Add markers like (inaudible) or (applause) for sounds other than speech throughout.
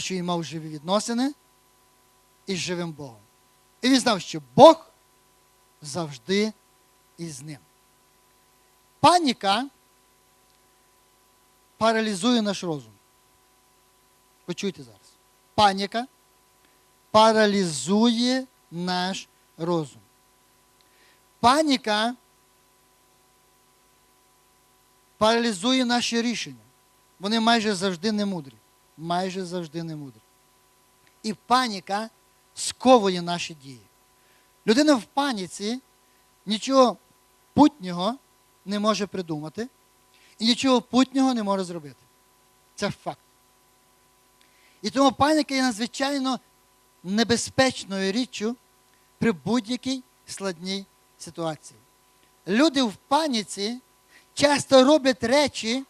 що він мав живі відносини із живим Богом. І він знав, що Бог завжди із ним. Паніка паралізує наш розум. Почуйте зараз. Паніка паралізує наш розум. Паніка паралізує наші рішення. Вони майже завжди не мудрі. Майже завжди не мудрі. І паніка сковує наші дії. Людина в паніці нічого путнього не може придумати і нічого путнього не може зробити. Це факт. І тому паніка є надзвичайно небезпечною річчю при будь-якій складній ситуації. Люди в паніці часто роблять речі,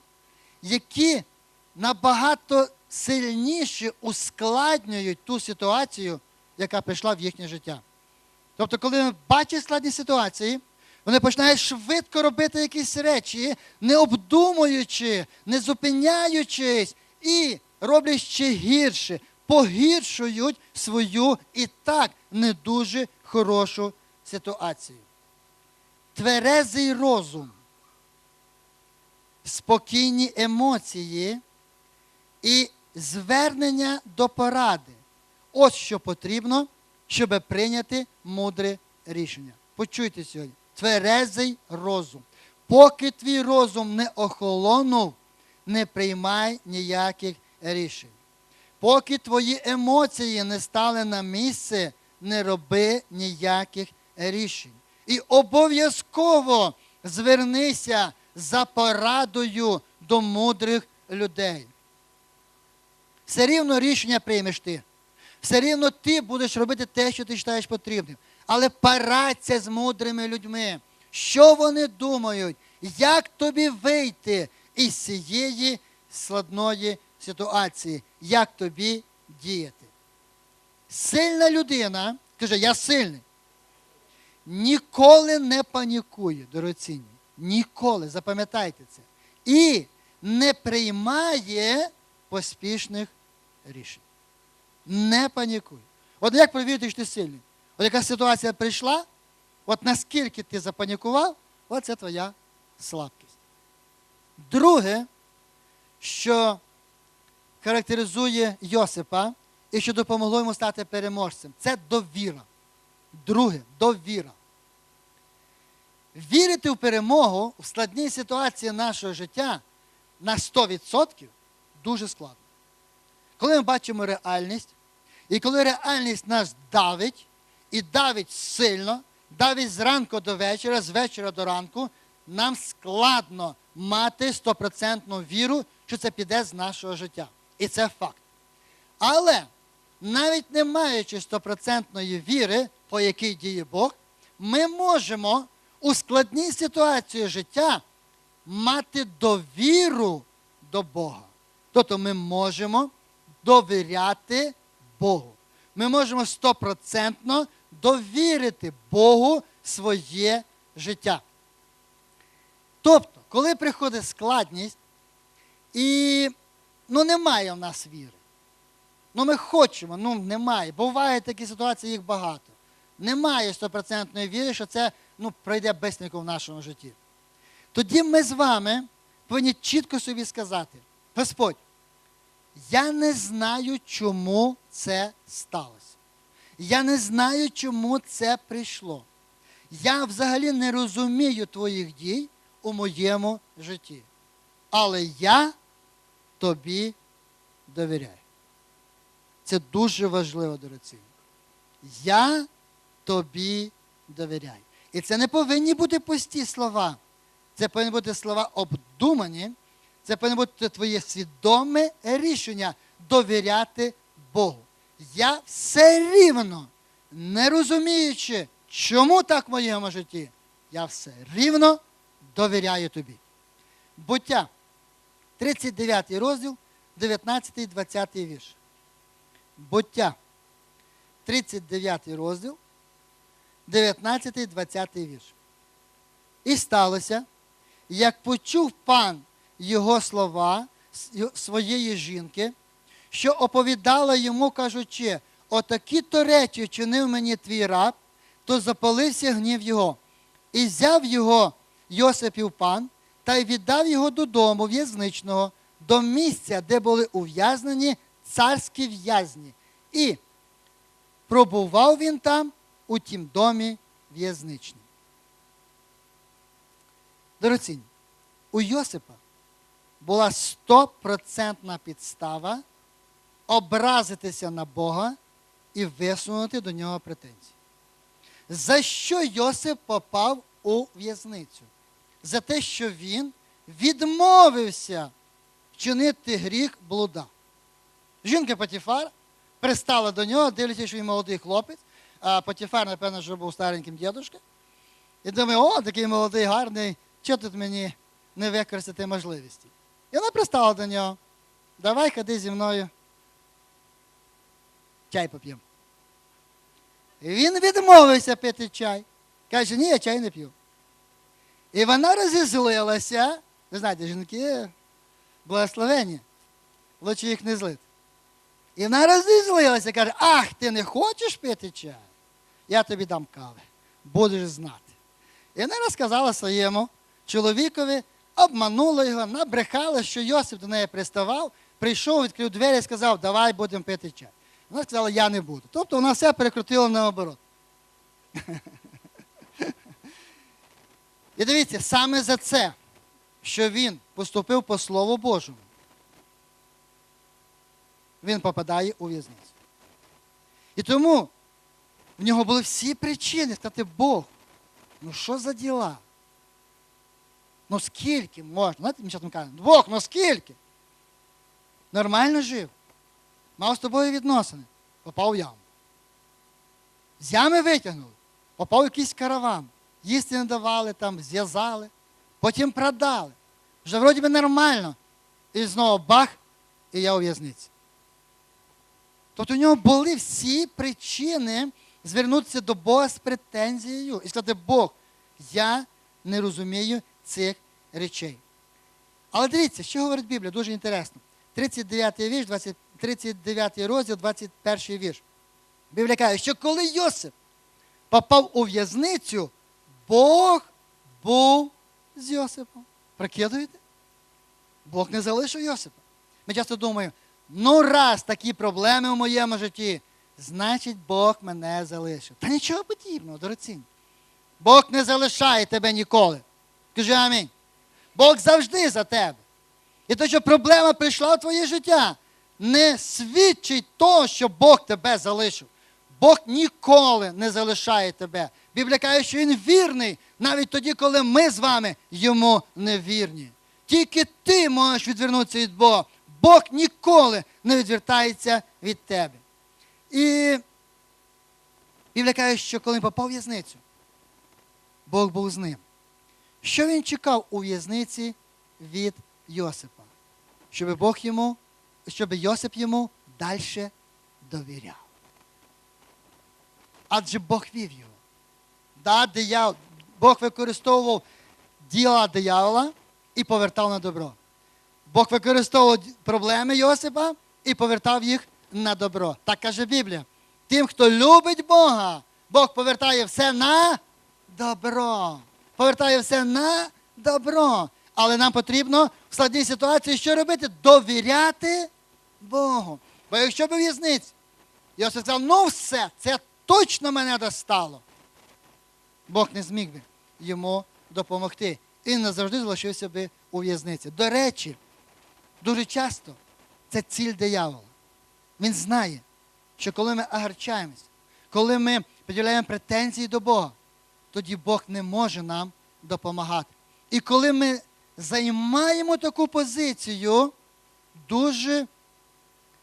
які набагато сильніше ускладнюють ту ситуацію, яка прийшла в їхнє життя. Тобто, коли вони бачать складні ситуації, вони починають швидко робити якісь речі, не обдумуючи, не зупиняючись, і роблять ще гірше, погіршують свою і так не дуже хорошу ситуацію. Тверезий розум, спокійні емоції і звернення до поради. Ось що потрібно, щоб прийняти мудре рішення. Почуйте сьогодні. Тверезий розум. Поки твій розум не охолонув, не приймай ніяких рішень. Поки твої емоції не стали на місце, не роби ніяких рішень. І обов'язково звернися за порадою до мудрих людей. Все рівно рішення приймеш ти. Все рівно ти будеш робити те, що ти вважаєш потрібним. Але параться з мудрими людьми. Що вони думають? Як тобі вийти із цієї складної ситуації? Як тобі діяти? Сильна людина, каже, я сильний. Ніколи не панікує, дорогоцінні. Ніколи, запам'ятайте це. І не приймає поспішних рішень. Не панікуй. От як перевірити, що ти сильний? От яка ситуація прийшла, от наскільки ти запанікував, от це твоя слабкість. Друге, що характеризує Йосипа і що допомогло йому стати переможцем, це довіра. Друге, довіра. Вірити в перемогу в складній ситуації нашого життя на 100% дуже складно. Коли ми бачимо реальність, і коли реальність нас давить, і давить сильно, давить зранку до вечора, з вечора до ранку, нам складно мати стопроцентну віру, що це піде з нашого життя. І це факт. Але навіть не маючи стопроцентної віри, по якій діє Бог, ми можемо у складній ситуації життя мати довіру до Бога. Тобто ми можемо довіряти Богу. Ми можемо стопроцентно довірити Богу своє життя. Тобто, коли приходить складність, і ну, немає в нас віри. Ну, ми хочемо, ну немає. Бувають такі ситуації, їх багато. Немає стопроцентної віри, що це ну, пройде безсміку в нашому житті. Тоді ми з вами повинні чітко собі сказати: Господь, я не знаю, чому це сталося. Я не знаю, чому це прийшло. Я взагалі не розумію твоїх дій у моєму житті. Але я тобі довіряю. Це дуже важливо, дорогі. Я тобі довіряю. І це не повинні бути пусті слова. Це повинні бути слова обдумані. Це повинно бути твоє свідоме рішення довіряти Богу. Я все рівно, не розуміючи, чому так в моєму житті, я все рівно довіряю тобі. Буття, 39 розділ, 19, 20 вірш. Буття, 39 розділ, 19, 20 вірш. І сталося, як почув пан його слова своєї жінки, що оповідала йому, кажучи, отакі то речі чинив мені твій раб, то запалився гнів його. І взяв його Йосипів пан та й віддав його додому в'язничного, до місця, де були ув'язнені царські в'язні. І пробував він там у тім домі в'язничним. Дорогоцінні, у Йосипа була стопроцентна підстава образитися на Бога і висунути до нього претензії. За що Йосип попав у в'язницю? За те, що він відмовився вчинити гріх блуда. Жінка Патіфар пристала до нього, дивлячись, що він молодий хлопець, а Патіфар, напевно, що був стареньким дідушкою. І думає, о, такий молодий, гарний, чого тут мені не використати можливості? І вона пристала до нього. Давай ходи зі мною. Чай поп'ємо. Він відмовився пити чай. Каже, ні, я чай не п'ю. І вона розізлилася. Ви знаєте, жінки благословені. Лучше їх не злити. І вона розізлилася, каже, ах, ти не хочеш пити чай? Я тобі дам кави. Будеш знати. І вона розказала своєму чоловікові, обманула його, набрехала, що Йосип до неї приставав, прийшов, відкрив двері і сказав, давай будемо пити чай. Вона сказала, я не буду. Тобто вона все перекрутила наоборот. І дивіться, саме за це, що він поступив по Слову Божому, він попадає у в'язницю. І тому в нього були всі причини сказати, Бог, ну що за діла? Ну скільки можна? Знаєте, ми часто кажемо, Бог, ну скільки? Нормально жив. Мав з тобою відносини, попав в яму. З ями витягнули, попав якийсь караван. Їсти не давали, там зв'язали, потім продали. Вже вроді би нормально. І знову бах, і я у в'язниці. Тобто у нього були всі причини звернутися до Бога з претензією і сказати, Бог, я не розумію цих речей. Але дивіться, що говорить Біблія, дуже інтересно. 39 вірш, 20, 39 розділ, 21 вірш. Біблія каже, що коли Йосип попав у в'язницю, Бог був з Йосипом. Прикидуєте? Бог не залишив Йосипа. Ми часто думаємо, ну раз такі проблеми в моєму житті, значить Бог мене залишив. Та нічого подібного, дорогоцінні. Бог не залишає тебе ніколи. Скажи амінь. Бог завжди за тебе. І те, що проблема прийшла в твоє життя, не свідчить того, що Бог тебе залишив. Бог ніколи не залишає тебе. Біблія каже, що Він вірний навіть тоді, коли ми з вами йому не вірні. Тільки ти можеш відвернутися від Бога. Бог ніколи не відвертається від тебе. І Біблія каже, що коли він попав в в'язницю, Бог був з ним. Що він чекав у в'язниці від Йосипа? Щоб Бог йому, щоб Йосип йому далі довіряв. Адже Бог вів його. Да, диявол, Бог використовував діла диявола і повертав на добро. Бог використовував проблеми Йосипа і повертав їх на добро. Так каже Біблія. Тим, хто любить Бога, Бог повертає все на добро. Повертає все на добро. Але нам потрібно в складній ситуації що робити? Довіряти Богу. Бо якщо б в'язниць, Йосип сказав, ну все, це точно мене достало. Бог не зміг би йому допомогти. І назавжди залишився би у в'язниці. До речі, дуже часто це ціль диявола. Він знає, що коли ми агарчаємось, коли ми поділяємо претензії до Бога, тоді Бог не може нам допомагати. І коли ми займаємо таку позицію, дуже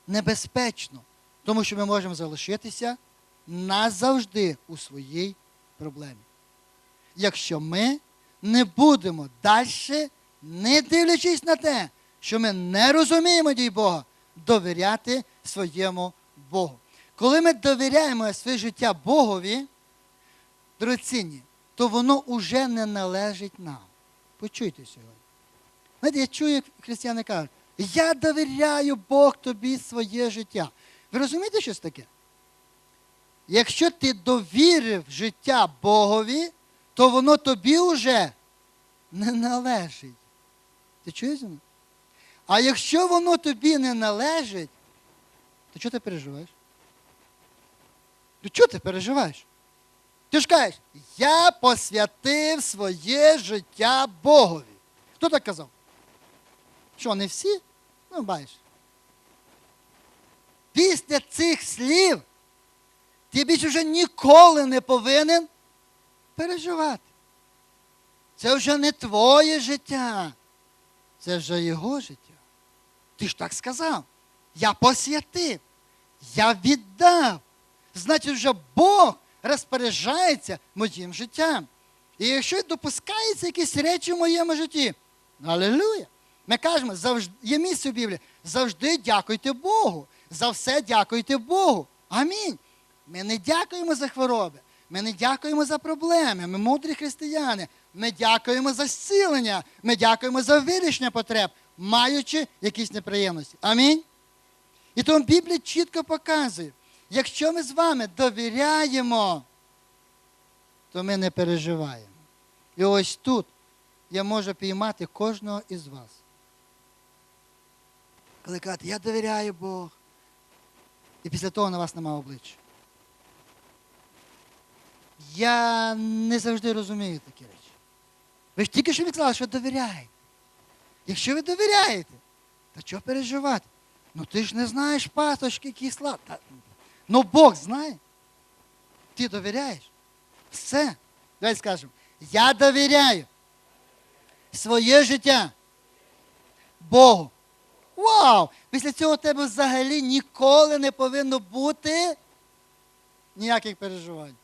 небезпечно, тому що ми можемо залишитися назавжди у своїй проблемі. Якщо ми не будемо далі, не дивлячись на те, що ми не розуміємо дій Бога, довіряти своєму Богу. Коли ми довіряємо своє життя Богові, дорогоцінні, то воно вже не належить нам. Почуйте сьогодні. Знаєте, я чую, як християни кажуть, Я довіряю Бог тобі своє життя. Ви розумієте, що це таке? Якщо ти довірив життя Богові, то воно тобі вже не належить. Ти чуєш? А якщо воно тобі не належить, то чого ти переживаєш? То чого ти переживаєш? Ти ж кажеш, я посвятив своє життя Богові. Хто так казав? Що, не всі? Ну, бачиш. Після цих слів ти більше вже ніколи не повинен переживати. Це вже не твоє життя, це вже його життя. Ти ж так сказав. Я посвятив, я віддав. Значить, вже Бог розпоряджається моїм життям. І якщо допускаються якісь речі в моєму житті, алілуя! Ми кажемо, завжди, є місце в Біблії, завжди дякуйте Богу. За все дякуйте Богу. Амінь. Ми не дякуємо за хвороби, ми не дякуємо за проблеми, ми мудрі християни. Ми дякуємо за зцілення, ми дякуємо за вирішення потреб, маючи якісь неприємності. Амінь. І тому Біблія чітко показує, якщо ми з вами довіряємо, то ми не переживаємо. І ось тут я можу піймати кожного із вас. Коли кажете, я довіряю Богу, і після того на вас нема обличчя. Я не завжди розумію такі речі. Ви ж тільки що відказали, що довіряєте. Якщо ви довіряєте, то чого переживати? Ну ти ж не знаєш пасочки кисла. Та, ну Бог знає. Ти довіряєш. Все. Давай скажемо. Я довіряю своє життя Богу. Вау! Після цього у тебе взагалі ніколи не повинно бути ніяких переживань.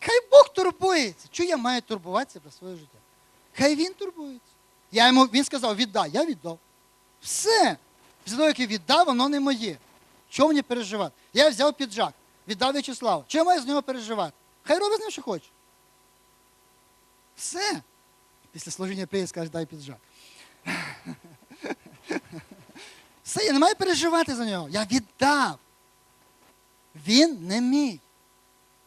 Хай Бог турбується. Чого я маю турбуватися про своє життя? Хай він турбується. Я йому, він сказав, віддай, я віддав. Все. Після того, як я віддав, воно не моє. Чого мені переживати? Я взяв піджак, віддав В'ячеславу. Чого я маю з нього переживати? Хай робить з ним, що хоче. Все. Після служіння приїзд скаже, дай піджак. (laughs) Все, я не маю переживати за нього. Я віддав. Він не мій.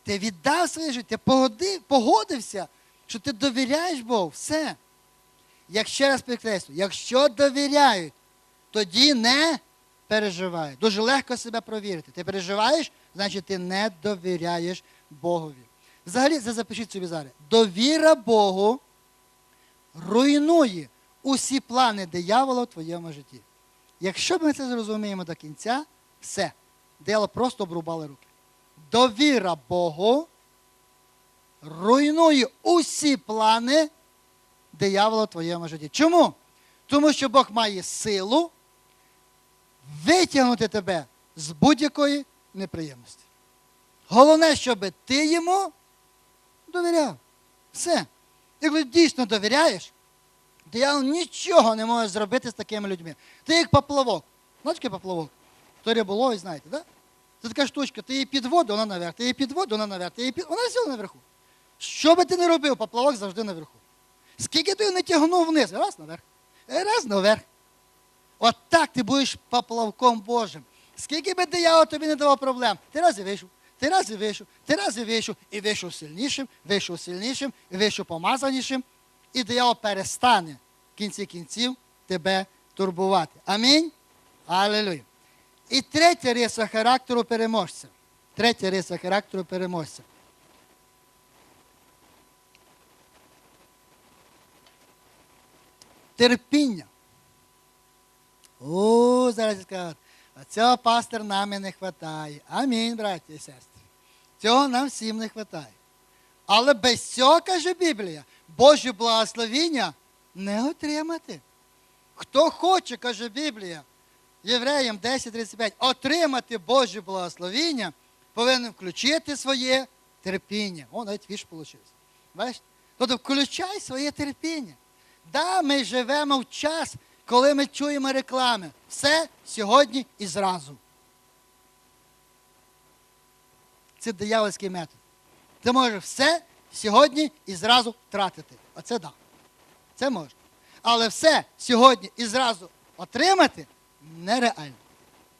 Ти віддав своє життя, погодив, погодився, що ти довіряєш Богу. Все. Як ще раз підкреслю, якщо довіряють, тоді не переживають. Дуже легко себе провірити. Ти переживаєш, значить ти не довіряєш Богові. Взагалі, це запишіть собі зараз. Довіра Богу руйнує усі плани диявола в твоєму житті. Якщо ми це зрозуміємо до кінця, все. Диявол просто обрубали руки. Довіра Богу руйнує усі плани диявола в твоєму житті. Чому? Тому що Бог має силу витягнути тебе з будь-якої неприємності. Головне, щоб ти йому довіряв. Все. І дійсно довіряєш, диявол нічого не може зробити з такими людьми. Ти як поплавок. Знаєш, який поплавок? То риболовий, знаєте? Да? Це така штучка, ти її під воду, вона наверх, ти її під воду, вона наверх, ти її під... вона все наверху. Що би ти не робив, поплавок завжди наверху. Скільки ти його не тягнув вниз, раз наверх, раз наверх. Ти будеш поплавком Божим. Скільки би диявол тобі не давав проблем, ти раз і вийшов, ти раз і вийшов, ти раз і вийшов, і вийшов сильнішим, вийшов сильнішим, і вийшов помазанішим, і диявол перестане в кінці кінців тебе турбувати. Амінь. Алілуя. І третя риса характеру переможця. Третя риса характеру переможця. Терпіння. О, зараз скажуть, цього пастор нам і не вистачає. Амінь, браті і сестри. Цього нам всім не вистачає. Але без цього, каже Біблія, Боже благословіння не отримати. Хто хоче, каже Біблія, Євреям 10.35, отримати Боже благословіння, повинен включити своє терпіння. О, навіть вірш вийшов. Бачите? Тобто включай своє терпіння. Да, ми живемо в час, коли ми чуємо реклами. Все сьогодні і зразу. Це диявольський метод. Ти можеш все сьогодні і зразу втратити. Оце. Да. Це можна. Але все сьогодні і зразу отримати нереально.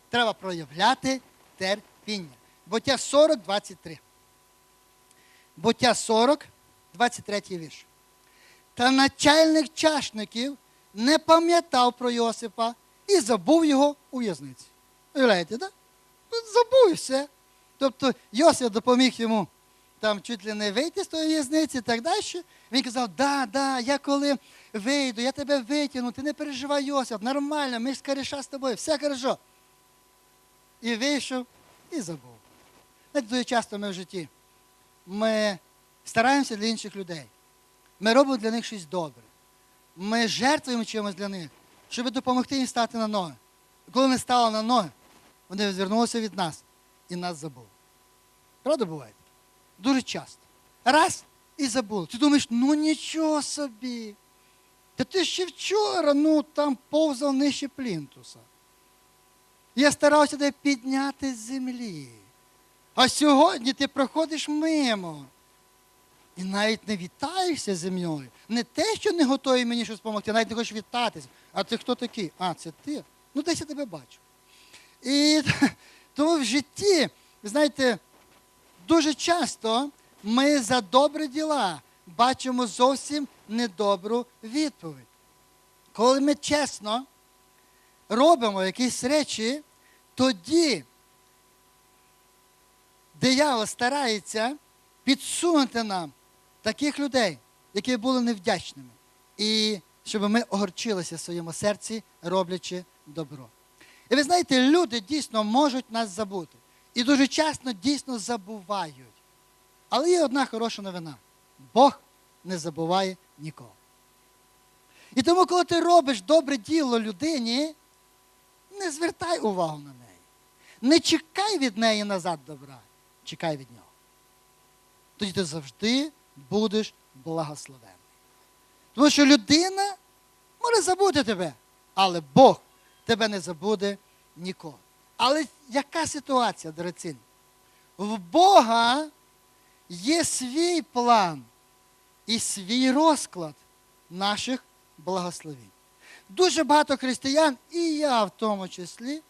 Треба проявляти терпіння. Буття 40, 23. Буття 40, 23 вірш. Та начальник чашників не пам'ятав про Йосипа і забув його у в'язниці. Уявляєте? Да? Забув і все. Тобто Йосип допоміг йому там чуть ли не вийти з тої в'язниці і так далі. Він казав, да, да, я коли вийду, я тебе витягну, ти не переживай, Йосип, нормально, ми ж скоріша з тобою, все хорошо. І вийшов, і забув. Знаєте, дуже часто ми в житті. Ми стараємося для інших людей. Ми робимо для них щось добре. Ми жертвуємо чимось для них, щоб допомогти їм стати на ноги. Коли вони стали на ноги, вони звернулися від нас і нас забули. Правда буває? Дуже часто. Раз і забули. Ти думаєш, ну нічого собі. Та ти ще вчора ну, там повзав нижче плінтуса. Я старався тебе підняти з землі. А сьогодні ти проходиш мимо. І навіть не вітаєшся зі мною. Не те, що не готовий мені щось допомогти, навіть не хочеш вітатися. А ти хто такий? А, це ти? Ну, десь я тебе бачу. І (laughs) тому в житті, знаєте, дуже часто ми за добрі діла бачимо зовсім недобру відповідь. Коли ми чесно робимо якісь речі, тоді диявол старається підсунути нам таких людей, які були невдячними, і щоб ми огорчилися в своєму серці, роблячи добро. І ви знаєте, люди дійсно можуть нас забути. І дуже часто дійсно забувають. Але є одна хороша новина: Бог не забуває нікого. І тому, коли ти робиш добре діло людині, не звертай увагу на неї. Не чекай від неї назад добра, чекай від нього. Тоді ти завжди будеш благословений. Тому що людина може забути тебе, але Бог тебе не забуде ніколи. Але яка ситуація, дорогоцінні? В Бога є свій план і свій розклад наших благословень. Дуже багато християн, і я в тому числі,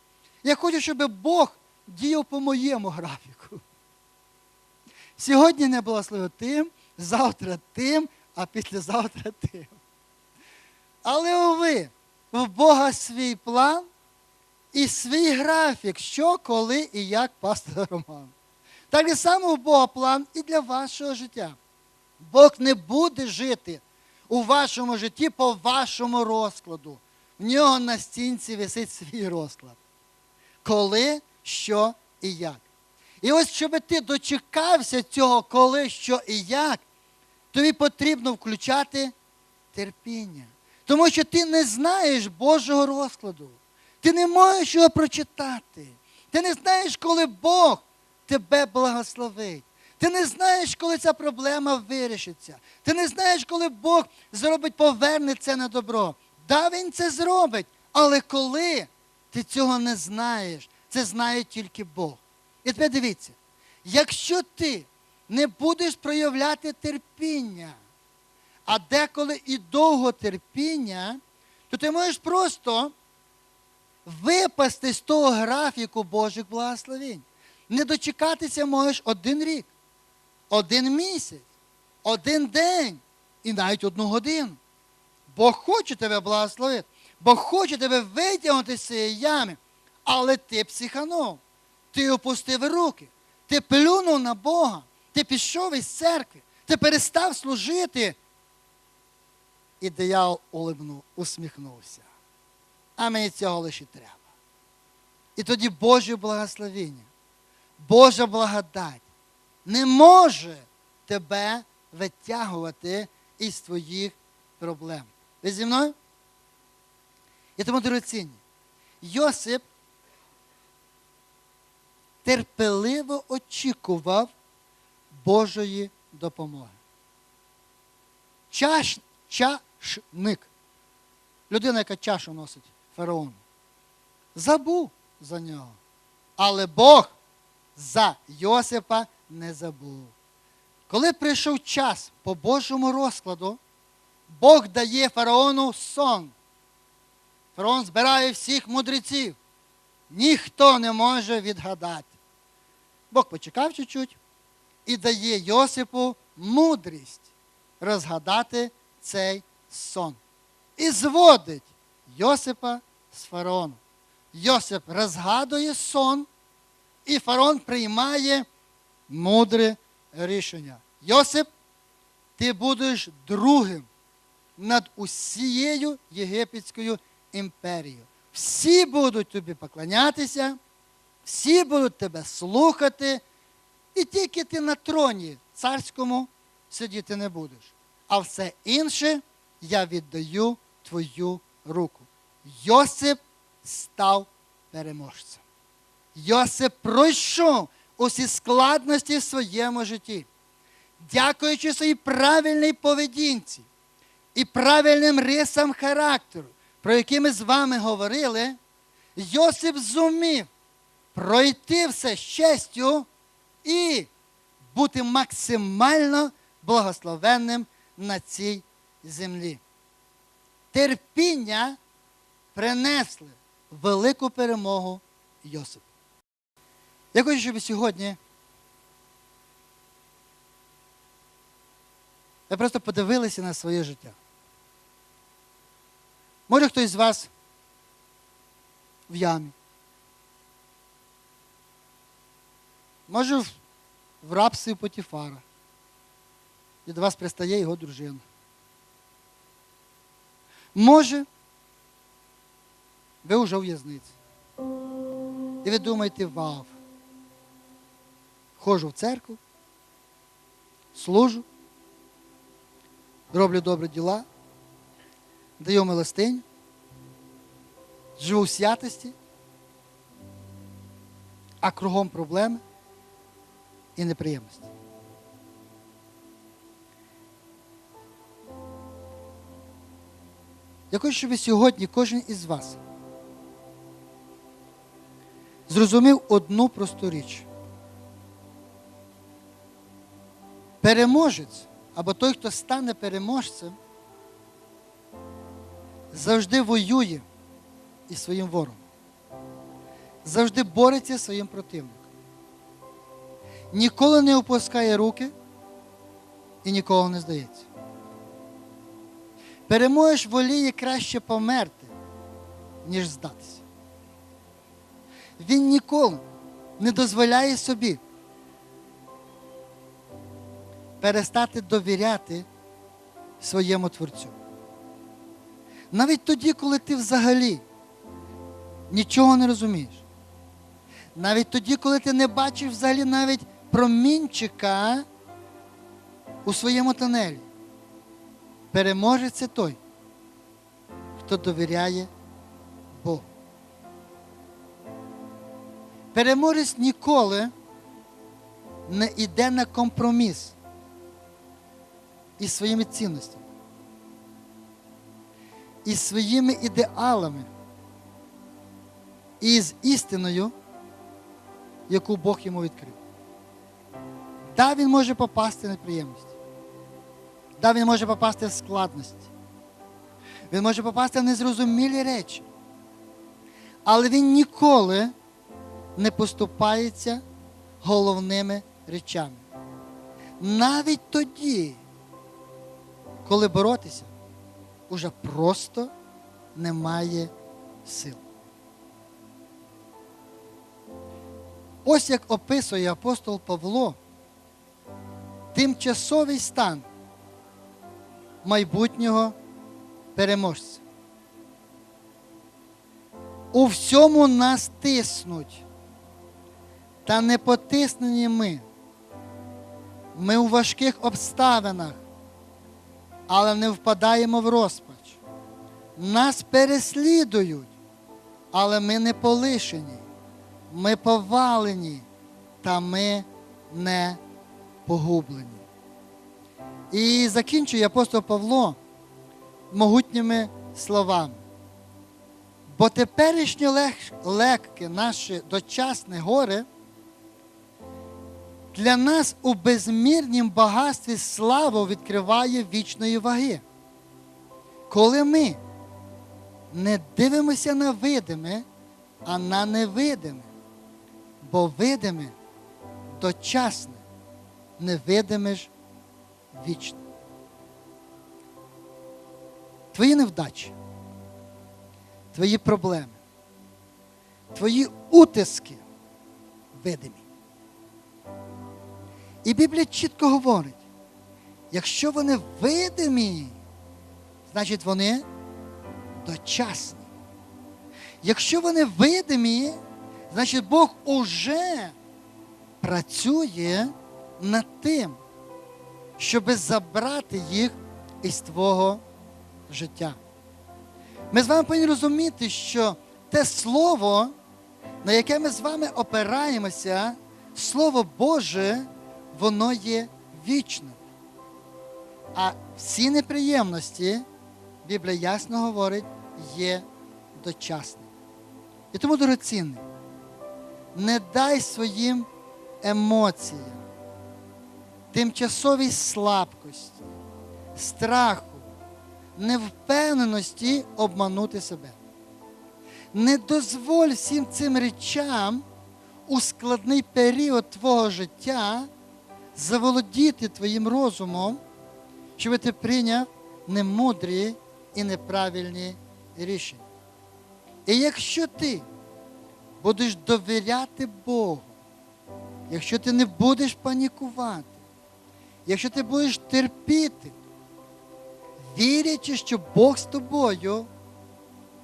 я хочу, щоб Бог діяв по моєму графіку. Сьогодні не благословив тим, завтра тим, а післязавтра (laughs) тим. Але уви, в Бога свій план і свій графік, що, коли і як пастор Роман. Так і само у Бога план і для вашого життя. Бог не буде жити у вашому житті по вашому розкладу. В нього на стінці висить свій розклад. Коли, що і як. І ось, щоб ти дочекався цього, коли, що і як, тобі потрібно включати терпіння. Тому що ти не знаєш Божого розкладу. Ти не можеш його прочитати. Ти не знаєш, коли Бог тебе благословить. Ти не знаєш, коли ця проблема вирішиться. Ти не знаєш, коли Бог зробить, поверне це на добро. Да, Він це зробить. Але коли ти цього не знаєш, це знає тільки Бог. І тепер дивіться, якщо ти не будеш проявляти терпіння, а деколи і довго терпіння, то ти можеш просто випасти з того графіку Божих благословень. Не дочекатися можеш один рік, один місяць, один день і навіть одну годину. Бог хоче тебе благословити, Бог хоче тебе витягнути з цієї ями, але ти психанув, ти опустив руки, ти плюнув на Бога, ти пішов із церкви, ти перестав служити. І диявол улибнув, усміхнувся. А мені цього лише треба. І тоді Боже благословення, Божа благодать не може тебе витягувати із твоїх проблем. Ви зі мною? І тому, дорогоцінні, Йосип терпеливо очікував Божої допомоги. Чаш, чашник, людина, яка чашу носить фараону, забув за нього. Але Бог за Йосипа не забув. Коли прийшов час по Божому розкладу, Бог дає фараону сон. Фараон збирає всіх мудреців. Ніхто не може відгадати. Бог почекав чуть-чуть і дає Йосипу мудрість розгадати цей сон. І зводить Йосипа з фараоном. Йосип розгадує сон, і фараон приймає мудре рішення. Йосип, ти будеш другим над усією єгипетською імперією. Всі будуть тобі поклонятися, всі будуть тебе слухати, і тільки ти на троні царському сидіти не будеш. А все інше я віддаю твою руку. Йосип став переможцем. Йосип пройшов усі складності в своєму житті, дякуючи своїй правильній поведінці і правильним рисам характеру, про які ми з вами говорили, Йосип зумів пройти все з честю і бути максимально благословенним на цій землі. Терпіння принесли велику перемогу Йосипу. Я хочу, щоб сьогодні ви просто подивилися на своє життя. Може хтось з вас в ямі. Може в, в рабстві Потіфара. І до вас пристає його дружина. Може, ви вже в в'язниці. І ви думаєте, вау. Ходжу в церкву, служу, роблю добрі діла, даю милостиню, живу в святості, а кругом проблеми і неприємності. Я хочу, щоб сьогодні кожен із вас зрозумів одну просту річ. Переможець або той, хто стане переможцем, завжди воює із своїм ворогом. Завжди бореться зі своїм противником. Ніколи не опускає руки і нікого не здається. Переможеш воліє краще померти, ніж здатися. Він ніколи не дозволяє собі перестати довіряти своєму Творцю. Навіть тоді, коли ти взагалі нічого не розумієш. Навіть тоді, коли ти не бачиш взагалі навіть промінчика у своєму тунелі. Переможець це той, хто довіряє Богу. Переможець ніколи не йде на компроміс із своїми цінностями, із своїми ідеалами, і з істиною, яку Бог йому відкрив. Да, він може попасти в неприємності. Да, він може попасти в складності. Він може попасти в незрозумілі речі. Але він ніколи не поступається головними речами. Навіть тоді, коли боротися, уже просто немає сил. Ось як описує апостол Павло тимчасовий стан майбутнього переможця. У всьому нас тиснуть, та не потиснені ми. Ми у важких обставинах, але не впадаємо в розпач. Нас переслідують, але ми не полишені. Ми повалені, та ми не погублені. І закінчує апостол Павло могутніми словами. Бо теперішнє лег- легке наше дочасне горе для нас у безмірнім багатстві славу відкриває вічної ваги. Коли ми не дивимося на видиме, а на невидиме. Бо видиме дочасне, невидиме ж вічне. Твої невдачі, твої проблеми, твої утиски видимі. І Біблія чітко говорить, якщо вони видимі, значить вони дочасні. Якщо вони видимі, значить Бог уже працює над тим, щоб забрати їх із твого життя. Ми з вами повинні розуміти, що те слово, на яке ми з вами опираємося, Слово Боже, воно є вічним. А всі неприємності, Біблія ясно говорить, є дочасним. І тому, дорогоцінний, не дай своїм емоціям, тимчасовій слабкості, страху, невпевненості обманути себе. Не дозволь всім цим речам у складний період твого життя заволодіти твоїм розумом, щоб ти прийняв немудрі і неправильні рішення. І якщо ти будеш довіряти Богу, якщо ти не будеш панікувати, якщо ти будеш терпіти, вірячи, що Бог з тобою,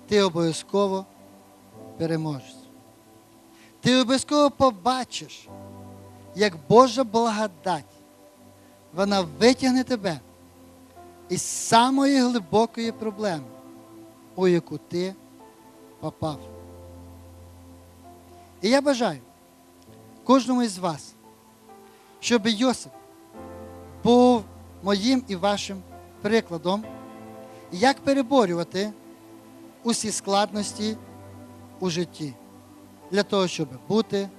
ти обов'язково переможеш. Ти обов'язково побачиш, як Божа благодать, вона витягне тебе із самої глибокої проблеми, у яку ти попав. І я бажаю кожному із вас, щоб Йосип був моїм і вашим прикладом, як переборювати усі складності у житті для того, щоб бути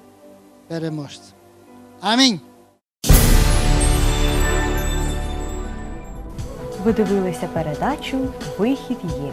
переможцем. Амінь. Ви дивилися передачу Вихід є.